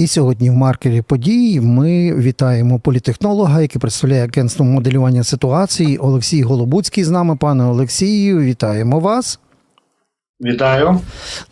І сьогодні в маркері подій ми вітаємо політехнолога, який представляє агентство моделювання ситуації. Олексій Голобуцький з нами. Пане Олексію, вітаємо вас. Вітаю.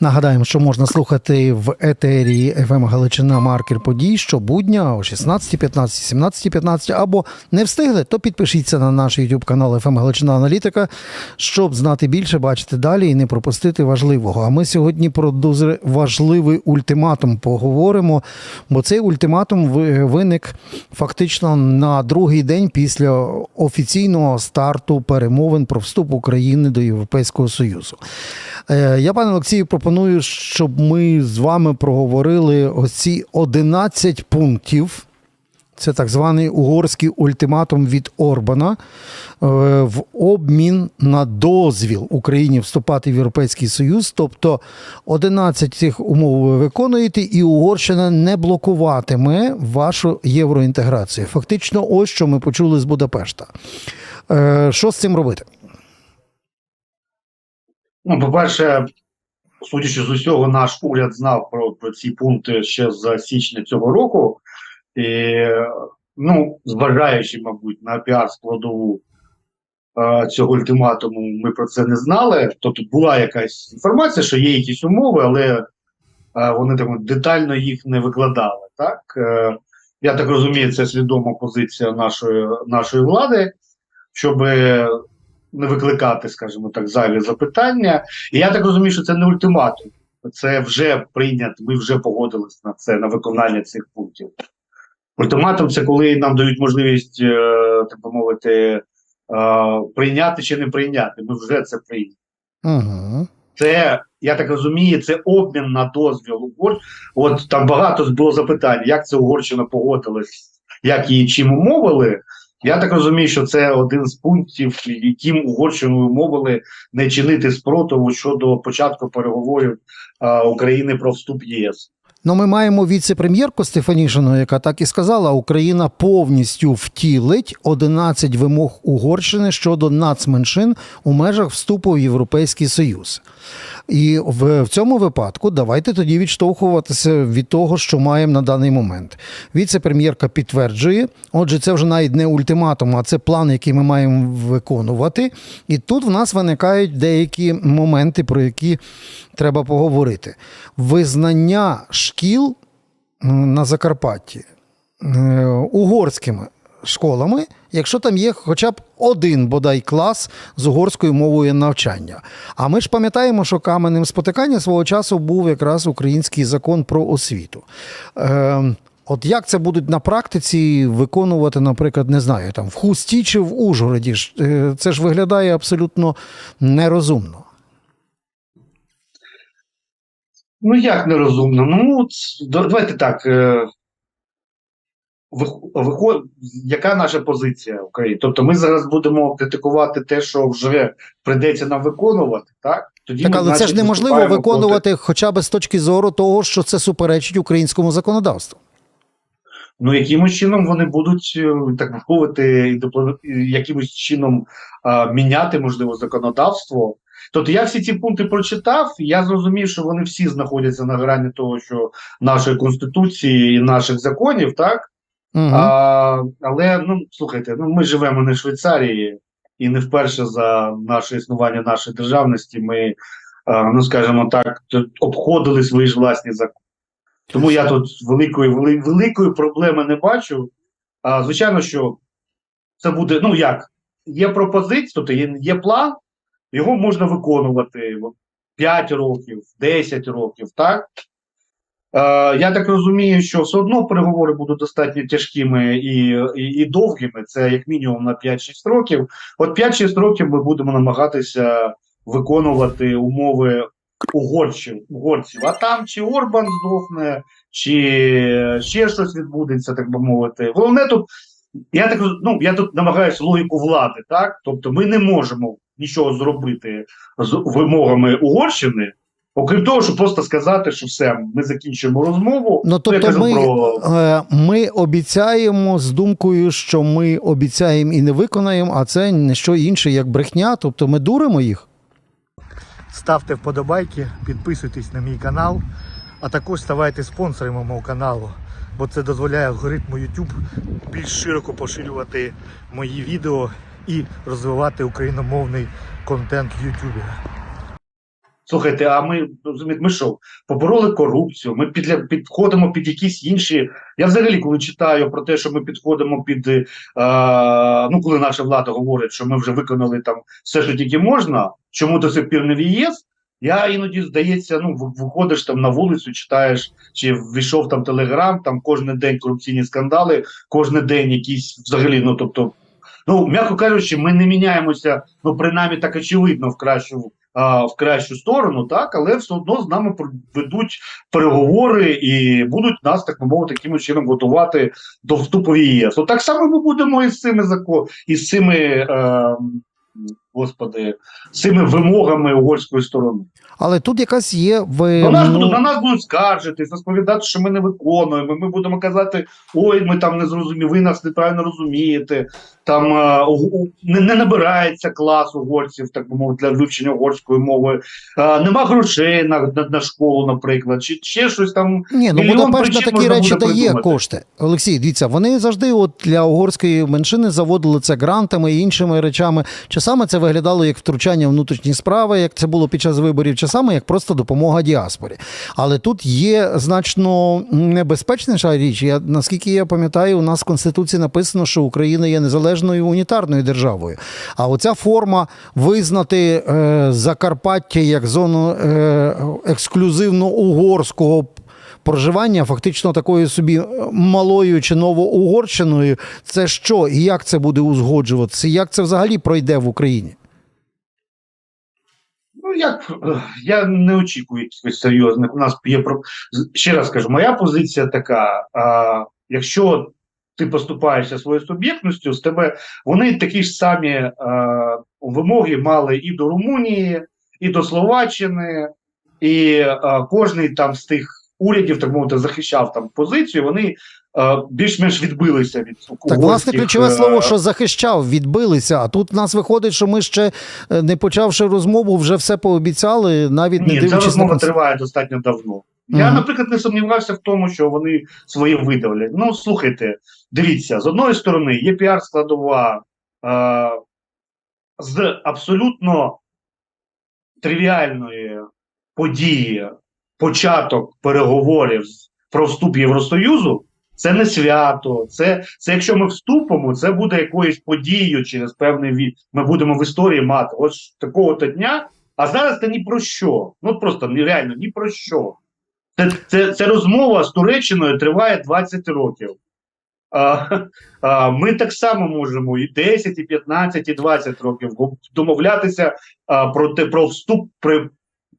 Нагадаємо, що можна слухати в етері ФМ Галичина Маркер подій щобудня о 16.15, 17.15 або не встигли, то підпишіться на наш YouTube канал ФМ Галичина Аналітика, щоб знати більше, бачити далі і не пропустити важливого. А ми сьогодні про дуже важливий ультиматум поговоримо, бо цей ультиматум виник фактично на другий день після офіційного старту перемовин про вступ України до Європейського Союзу. Е, Я, пане Олексію, пропоную, щоб ми з вами проговорили ось ці 11 пунктів. Це так званий угорський ультиматум від Орбана е, в обмін на дозвіл Україні вступати в Європейський Союз. Тобто 11 цих умов ви виконуєте, і Угорщина не блокуватиме вашу євроінтеграцію. Фактично, ось що ми почули з Будапешта. Е, Що з цим робити? Ну, по-перше, судячи з усього, наш уряд знав про, про ці пункти ще з січня цього року. І, ну, зважаючи, мабуть, на піар складову е, цього ультиматуму, ми про це не знали. Тобто була якась інформація, що є якісь умови, але е, вони там детально їх не викладали. Так? Е, я так розумію, це свідома позиція нашої, нашої влади, щоб не викликати, скажімо так, зайві запитання. І я так розумію, що це не ультиматум. Це вже прийнято, ми вже погодились на це, на виконання цих пунктів. Ультиматум це коли нам дають можливість, е, так би мовити, е, прийняти чи не прийняти. Ми вже це прийняли. Угу. Це, я так розумію, це обмін на дозвіл Угор. От там багато було запитань, як це Угорщина погодилась, як її чим умовили. Я так розумію, що це один з пунктів, яким Угорщину умовили не чинити спротиву щодо початку переговорів а, України про вступ в ЄС. Ну, ми маємо віце-прем'єрку Стефанішину, яка так і сказала: Україна повністю втілить 11 вимог Угорщини щодо нацменшин у межах вступу в Європейський Союз. І в, в цьому випадку давайте тоді відштовхуватися від того, що маємо на даний момент. Віце-прем'єрка підтверджує, отже, це вже навіть не ультиматум, а це план, який ми маємо виконувати. І тут в нас виникають деякі моменти, про які треба поговорити. Визнання шкіл на Закарпатті е, угорськими школами, якщо там є хоча б один бодай клас з угорською мовою навчання. А ми ж пам'ятаємо, що каменем спотикання свого часу був якраз український закон про освіту. Е, От як це будуть на практиці виконувати, наприклад, не знаю, там в Хусті чи в Ужгороді? е, Це ж виглядає абсолютно нерозумно. Ну як нерозумно? Ну давайте так. Е, виход- яка наша позиція України? Тобто ми зараз будемо критикувати те, що вже прийдеться нам виконувати, так? Тоді Так, ми, але це ж неможливо виступаємо проти- виконувати хоча б з точки зору того, що це суперечить українському законодавству. Ну, якимось чином вони будуть, е, так мовити, якимось чином а, міняти, можливо, законодавство. Тобто я всі ці пункти прочитав, я зрозумів, що вони всі знаходяться на грані того, що нашої конституції і наших законів, так? Угу. А, але ну слухайте, ну ми живемо не в Швейцарії, і не вперше за наше існування нашої державності ми, а, ну скажімо так, обходили свої ж власні закони. Тому я тут великої великої проблеми не бачу. А, звичайно, що це буде, ну як, є пропозиція, тобто є, є план, його можна виконувати 5 років, 10 років, так? Е, я так розумію, що все одно переговори будуть достатньо тяжкими і, і, і довгими. Це як мінімум на 5-6 років. От 5-6 років ми будемо намагатися виконувати умови угорців, угорців. А там чи Орбан здохне, чи ще щось відбудеться, так би мовити. Головне тут, я так ну, я тут намагаюся логіку влади, так? Тобто ми не можемо нічого зробити з вимогами Угорщини. Окрім того, щоб просто сказати, що все, ми закінчуємо розмову. Ну тобто ми, про е, ми обіцяємо з думкою, що ми обіцяємо і не виконаємо, а це не що інше, як брехня. Тобто ми дуримо їх. Ставте вподобайки, підписуйтесь на мій канал. А також ставайте спонсорами мого каналу, бо це дозволяє алгоритму YouTube більш широко поширювати мої відео і розвивати україномовний контент в YouTube. Слухайте, а ми розумієте, ми що, побороли корупцію, ми підля, підходимо під якісь інші. Я взагалі, коли читаю про те, що ми підходимо під е, ну, коли наша влада говорить, що ми вже виконали там все, що тільки можна, чому до сих пір не в ЄС. Я іноді здається, ну виходиш там на вулицю, читаєш, чи ввійшов там телеграм, там кожен день корупційні скандали, кожен день якісь взагалі, ну тобто, ну м'яко кажучи, ми не міняємося, ну принаймні так очевидно в кращу а, в кращу сторону, так, але все одно з нами ведуть переговори і будуть нас, так би мовити, таким чином готувати до вступу в ЄС. Так само ми будемо із цими зако... із цими, е, господи, цими вимогами угорської сторони. Але тут якась є в На нас, ну, будуть, на нас будуть скаржитись, розповідати, що ми не виконуємо. Ми будемо казати, ой, ми там не зрозуміли, ви нас неправильно розумієте. Там е, у- не, не набирається клас угорців, так би мовити, для вивчення угорської мови. Е, нема грошей на, на, на школу, наприклад, чи ще щось там. Ні, ну Будапешт на такі речі дає придумати. кошти. Олексій, дивіться, вони завжди от для угорської меншини заводили це грантами і іншими речами. Часами це виглядало як втручання внутрішні справи, як це було під час виборів, часами як просто допомога діаспорі. Але тут є значно небезпечніша річ. Я наскільки я пам'ятаю, у нас в конституції написано, що Україна є незалежною унітарною державою. А оця форма визнати е, Закарпаття як зону е, ексклюзивно угорського проживання, фактично такою собі е, малою чи новоугорщиною, це що і як це буде узгоджуватися? Як це взагалі пройде в Україні? Ну як е, я не очікую якихось серйозних. У нас є про ще раз кажу, моя позиція така: а, якщо ти поступаєшся своєю суб'єктністю, з тебе вони такі ж самі а, вимоги мали і до Румунії, і до Словаччини, і а, кожний там з тих урядів, так мовити, захищав там позицію. Вони більш-менш відбилися від Так, власне, ключове е, слово, що захищав, відбилися. А тут в нас виходить, що ми ще е, не почавши розмову, вже все пообіцяли, навіть не Ні, ця дивлячись на розмова триває достатньо давно. Я, Мгм. наприклад, не сумнівався в тому, що вони своє видавлять. Ну, слухайте, дивіться, з одної сторони, є піар-складова е, з абсолютно тривіальної події, початок переговорів про вступ Євросоюзу. Це не свято. Це, це якщо ми вступимо, це буде якоюсь подією через певний вік. Ми будемо в історії мати. Ось такого-то дня. А зараз це ні про що. Ну просто ні- реально ні про що. Це, це, це розмова з Туреччиною триває 20 років. А, а, ми так само можемо і 10, і 15, і 20 років домовлятися а, про, те, про вступ, при,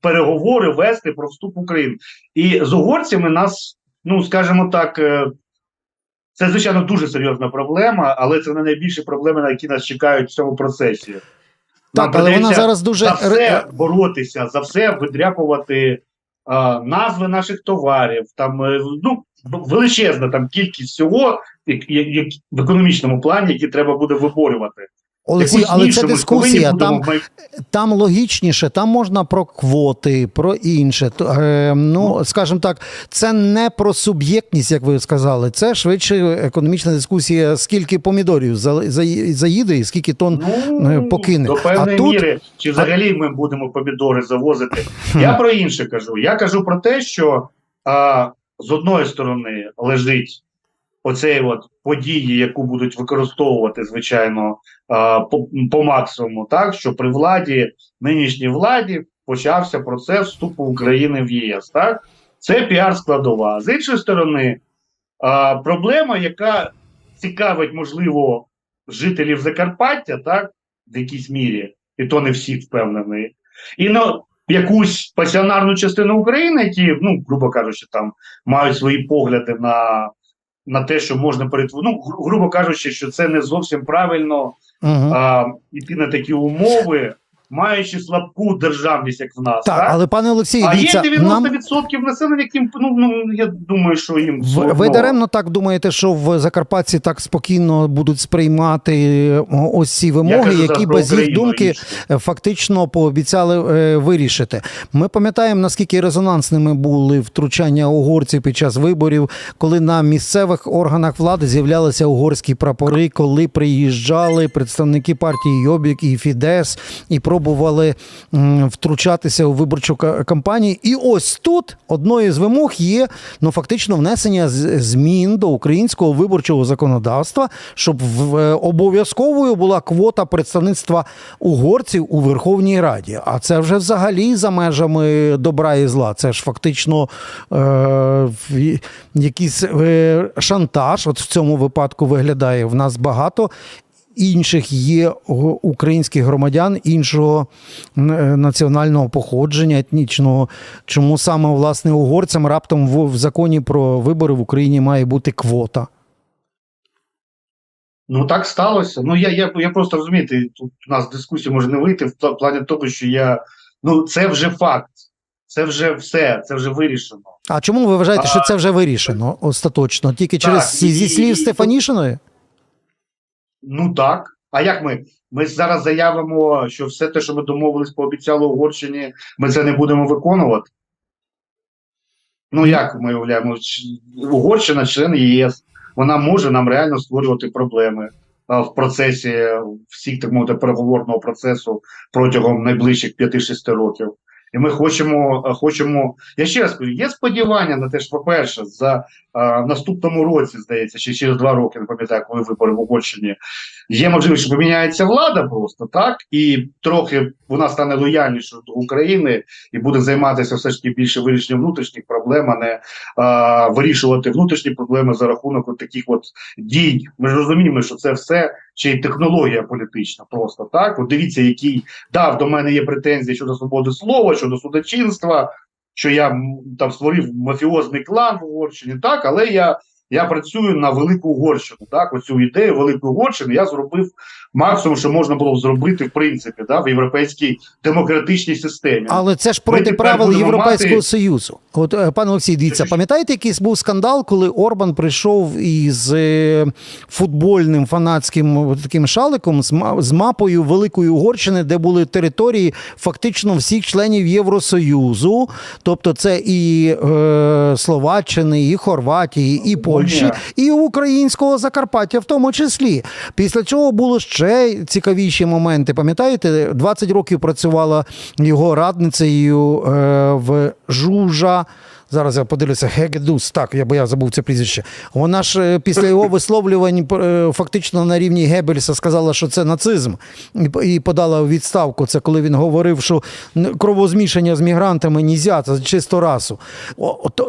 переговори вести про вступ України. І з угорцями нас, ну скажімо так, е, це звичайно дуже серйозна проблема, але це не найбільші проблеми, на які нас чекають в цьому процесі. Нам Так, але вона зараз дуже за все боротися, за все видряпувати а, назви наших товарів, там е, ну величезна там кількість всього, як, як, як в економічному плані, які треба буде виборювати. Олексій, але це дискусія. Там там логічніше, там можна про квоти, про інше. Е, ну, скажімо так, це не про суб'єктність, як ви сказали. Це швидше економічна дискусія, скільки помідорів за- за- заїде і скільки тонн. ну, е, покине. до певної А тут- міри, чи взагалі ми будемо помідори завозити. Я про інше кажу. Я кажу про те, що а, з одної сторони лежить оцей от події, яку будуть використовувати, звичайно, по, по максимуму, так що при владі, нинішній владі, почався процес вступу України в ЄС. Так, це піар складова. З іншої сторони, проблема, яка цікавить, можливо, жителів Закарпаття, так, в якійсь мірі, і то не всіх впевнений, і на якусь пасіонарну частину України, які, ну, грубо кажучи, там мають свої погляди на, на те, що можна перетворити. Ну, грубо кажучи, що це не зовсім правильно Угу. а, йти на такі умови. Маючи слабку державність, як в нас. Так, так? але пане Олексію, а є дивіться, 90% нам населення, яким ну, ну я думаю, що їм В- ви даремно так думаєте, що в Закарпатті так спокійно будуть сприймати ось ці вимоги, кажу які без їх думки інше. е, фактично пообіцяли е, вирішити. Ми пам'ятаємо, наскільки резонансними були втручання угорців під час виборів, коли на місцевих органах влади з'являлися угорські прапори, коли приїжджали представники партії Йобік і Фідес і пробували втручатися у виборчу кампанію. І ось тут одною з вимог є ну фактично внесення змін до українського виборчого законодавства, щоб е, обов'язковою була квота представництва угорців у Верховній Раді. А це вже взагалі за межами добра і зла. Це ж фактично е, якийсь е, шантаж. От в цьому випадку виглядає. В нас багато інших є українських громадян іншого е, національного походження, етнічного. Чому саме власне угорцям раптом в, законі про вибори в Україні має бути квота? Ну так сталося. Ну я, я, я просто розумієте, тут у нас дискусія може не вийти в плані того, що я ну це вже факт, це вже все, це вже вирішено. А чому ви вважаєте, що це вже вирішено остаточно? Тільки Так, через і- зі слів і- Стефанішиної? Ну так. А як ми? Ми зараз заявимо, що все те, що ми домовились, пообіцяли Угорщині, ми це не будемо виконувати. Ну як ми уявляємо? Угорщина, член ЄС, вона може нам реально створювати проблеми в процесі всіх так мовити переговорного процесу протягом найближчих 5-6 років. І ми хочемо, хочемо. Я ще раз кажу, є сподівання на те, що, по-перше, за а, в наступному році, здається, чи через два роки, не пам'ятаю, коли вибори в Угорщині, є можливість, що поміняється влада просто так, і трохи вона стане лояльнішою до України і буде займатися все ж таки більше вирішенням внутрішніх проблем, а не а, вирішувати внутрішні проблеми за рахунок от таких от дій. Ми ж розуміємо, що це все й технологія політична, просто так. От дивіться, який дав до мене є претензії щодо свободи слова, щодо судочинства. Що я там створив мафіозний клан в Угорщині, так, але я я працюю на велику Угорщину. Так, оцю ідею великої Угорщини я зробив максимум, що можна було б зробити, в принципі, да, в європейській демократичній системі. Але це ж проти правил Європейського мати- Союзу. От е, пане Олексій, дивіться, пам'ятаєте, якийсь був скандал, коли Орбан прийшов із е, футбольним фанатським таким шаликом з мапою Великої Угорщини, де були території фактично всіх членів Євросоюзу, тобто це і е, Словаччини, і Хорватії, і Польщі, і українського Закарпаття, в тому числі. Після чого було ще цікавіші моменти. Пам'ятаєте, 20 років працювала його радницею е, в Жужа. Зараз я подивлюся, Гегедус, так, я бо я забув це прізвище. Вона ж е, після його висловлювань е, фактично на рівні Геббельса сказала, що це нацизм, і подала у відставку. Це коли він говорив, що кровозмішання з мігрантами нізя, це чисто расу.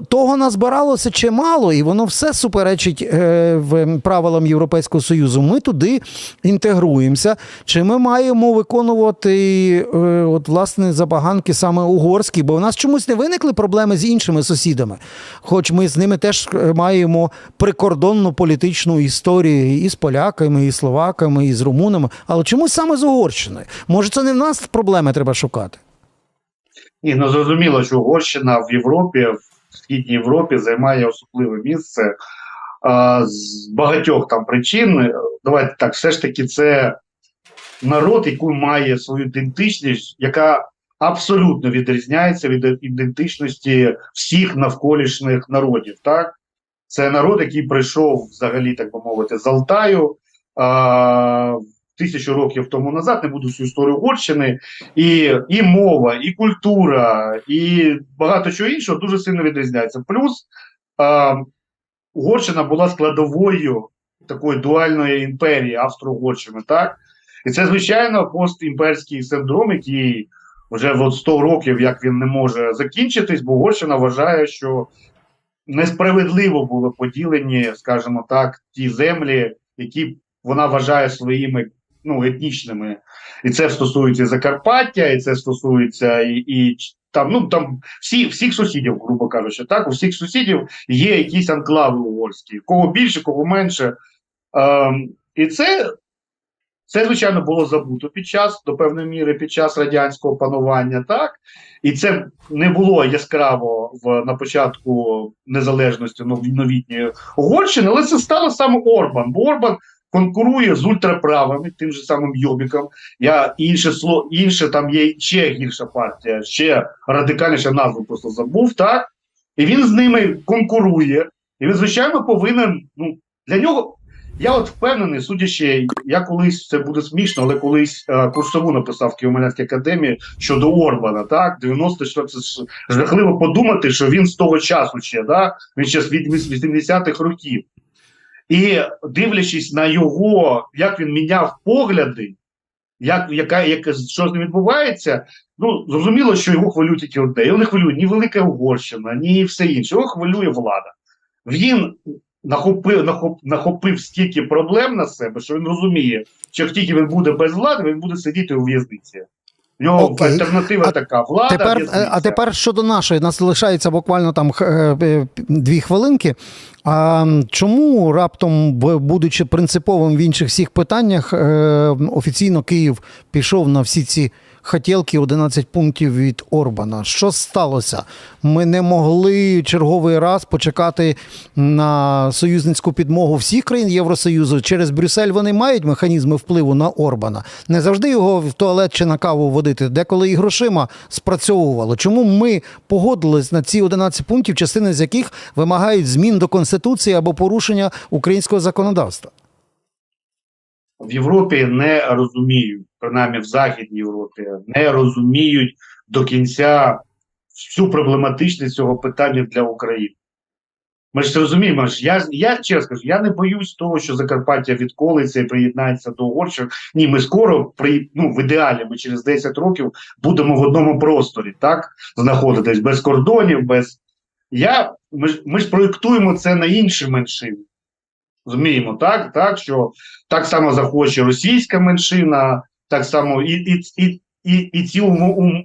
Того назбиралося чимало, і воно все суперечить е, правилам Європейського Союзу. Ми туди інтегруємося. Чи ми маємо виконувати от, власне забаганки саме угорські? Бо в нас чомусь не виникли проблеми з іншими сусідами. Хоч ми з ними теж е, маємо прикордонну політичну історію і з поляками, і словаками, і з румунами, але чомусь саме з Угорщиною. Може, це не в нас проблеми треба шукати? Ні, ну зрозуміло, що Угорщина в Європі, в східній Європі займає особливе місце а, з багатьох там причин. Давайте так, все ж таки, це народ, який має свою ідентичність, яка абсолютно відрізняється від ідентичності всіх навколишніх народів. Так? Це народ, який прийшов взагалі, так би мовити, з Алтаю. А, Тисячу років тому назад не буду всю історію Угорщини, і, і мова, і культура, і багато чого іншого дуже сильно відрізняється. Плюс а, Угорщина була складовою такої дуальної імперії Австро-Угорщини, так? І це, звичайно, постімперський синдром, який вже от 100 років як він не може закінчитись, бо Угорщина вважає, що несправедливо були поділені, скажімо так, ті землі, які вона вважає своїми ну, етнічними. І це стосується Закарпаття, і це стосується і, і там, ну там всі, всіх сусідів, грубо кажучи, так, у всіх сусідів є якісь анклави угорські, кого більше, кого менше. Ем, і це Це, звичайно, було забуто під час до певної міри під час радянського панування, так і це не було яскраво в на початку незалежності нов- новітньої Угорщини, але це стало саме Орбан. Бо Орбан конкурує з ультраправими, тим же самим Йобіком. Я інше слово, інше там є ще гірша партія, ще радикальніша назву просто забув, так? І він з ними конкурує. І він, звичайно, повинен. Ну, для нього. Я от впевнений, судячи, я колись це буде смішно, але колись е, курсову написав в Києво-Могилянській академії щодо Орбана, так, 94 це ж жахливо подумати, що він з того часу ще, да, він ще з 80-х років. І дивлячись на його, як він міняв погляди, як, яка, яка, що з ним відбувається, ну зрозуміло, що його хвилюють тільки одне. Його не хвилює ні Велика Угорщина, ні все інше. Його хвилює влада. Він нахопив, нахоп, нахопив стільки проблем на себе, що він розуміє, що як тільки він буде без влади, він буде сидіти у в'язниці. В нього Окей. альтернатива А така влада. Тепер, е, а тепер щодо нашої, нас лишається буквально там е, дві хвилинки. А чому раптом, будучи принциповим в інших всіх питаннях, е, офіційно Київ пішов на всі ці хотілки 11 пунктів від Орбана? Що сталося? Ми не могли черговий раз почекати на союзницьку підмогу всіх країн Євросоюзу. Через Брюссель вони мають механізми впливу на Орбана. Не завжди його в туалет чи на каву водити, деколи і грошима спрацьовувало. Чому ми погодились на ці 11 пунктів, частини з яких вимагають змін до конституції або порушення українського законодавства? в Європі не розуміють, принаймні в Західній Європі, не розуміють до кінця всю проблематичність цього питання для України. Ми ж це розуміємо, я, я чесно скажу, я не боюсь того, що Закарпаття відколиться і приєднається до Угорщини. Ні, ми скоро при ну в ідеалі ми через 10 років будемо в одному просторі, так знаходитись без кордонів, без я ми ж ми ж проєктуємо це на інші меншини. Розуміємо, так, так, що так само захоче російська меншина, так само і, і, і, і, і ці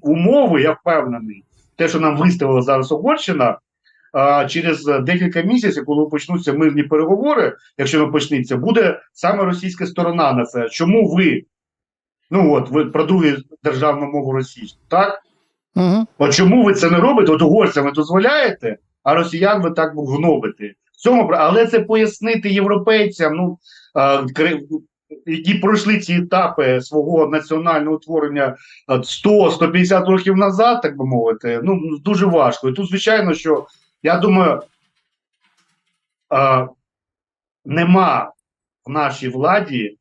умови, я впевнений, те, що нам виставила зараз Угорщина, через декілька місяців, коли почнуться мирні переговори, якщо не почнеться, буде саме російська сторона на це. Чому ви? Ну от ви про другу державну мову російську, так? Угу. От чому ви це не робите? От угорцям ви дозволяєте, а росіян ви так гнобите. В цьому але це пояснити європейцям, ну які пройшли ці етапи свого національного утворення 100-150 років назад, так би мовити, ну дуже важко. І тут, звичайно, що я думаю, а, нема в нашій владі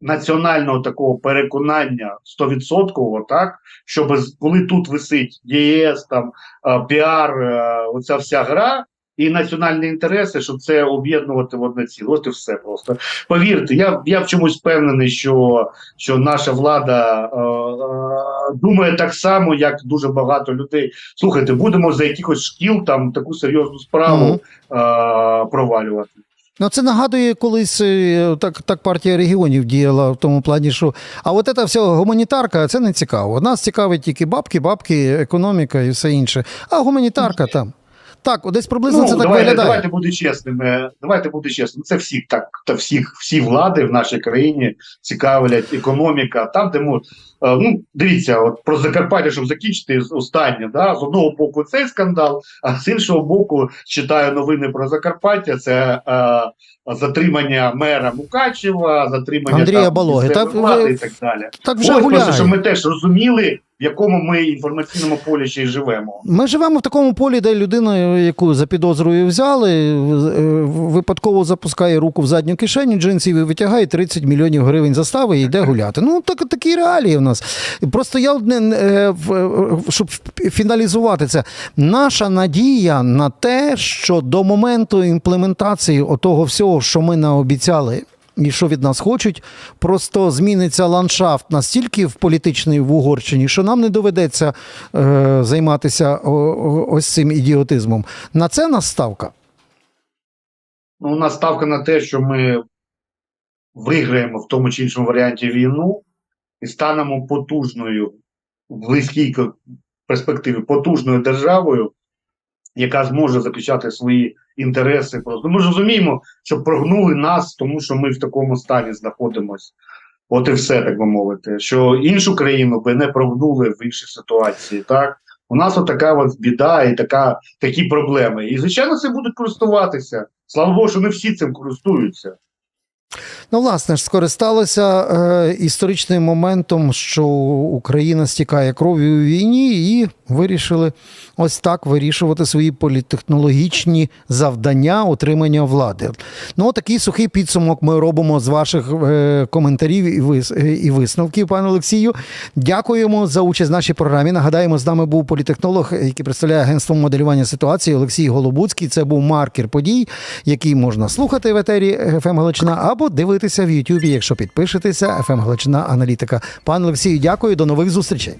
національного такого переконання 100%, так, щоб коли тут висить ЄС, там піар, оця вся гра. І національні інтереси, щоб це об'єднувати в одне ціле. От і все просто. Повірте, я, я в чомусь впевнений, що, що наша влада е, е, думає так само, як дуже багато людей. Слухайте, будемо за якихось шкіл там таку серйозну справу е, провалювати. Ну, це нагадує колись е, так, так партія регіонів діяла в тому плані, що а от ця вся гуманітарка це не цікаво. Нас цікавить тільки бабки, бабки, економіка і все інше. А гуманітарка там. Так, десь приблизно це так Ну, давайте, виглядає. давайте бути чесними. Давайте бути чесними. Це всі так, та всіх, всі влади в нашій країні цікавлять економіка. Там, де ну дивіться, от про Закарпаття, щоб закінчити останнє, да, з одного боку цей скандал, а з іншого боку, читаю новини про Закарпаття. Це е, затримання мера Мукачева, затримання Андрія там, Балоги. Та влади і так далі. Так вже Ось просто, щоб ми теж розуміли, в якому ми інформаційному полі ще й живемо. Ми живемо в такому полі, де людина, яку за підозрою взяли, е, випадково запускає руку в задню кишеню джинсів і витягає 30 мільйонів гривень застави і йде гуляти. Ну, так, такі реалії в нас. Просто я одне, е, щоб фіналізувати це. Наша надія на те, що до моменту імплементації отого всього, що ми наобіцяли. І що від нас хочуть, просто зміниться ландшафт настільки в політичний в Угорщині, що нам не доведеться е, займатися ось цим ідіотизмом. На це нас ставка. Ну, у нас на те, що ми виграємо в тому чи іншому варіанті війну і станемо потужною в близькій перспективі, потужною державою, яка зможе заключати свої інтереси. Просто ми ж розуміємо, що прогнули нас, тому що ми в такому стані знаходимося. От і все, так би мовити. Що іншу країну би не прогнули в іншій ситуації. Так у нас от от біда і така, такі проблеми. І звичайно, це будуть користуватися. Слава Богу, що не всі цим користуються. Ну, власне ж, скористалися е, історичним моментом, що Україна стікає кров'ю у війні, і вирішили ось так вирішувати свої політтехнологічні завдання отримання влади. Ну, такий сухий підсумок ми робимо з ваших е, коментарів і, вис, е, і висновків, пане Олексію. Дякуємо за участь в нашій програмі. Нагадаємо, з нами був політехнолог, який представляє агентство моделювання ситуації Олексій Голобуцький. Це був маркер подій, який можна слухати в етері ФМ Галичина або дивитися в Ютубі, якщо підпишетеся. ФМ Галичина аналітика. Пане Олексію, дякую, до нових зустрічей.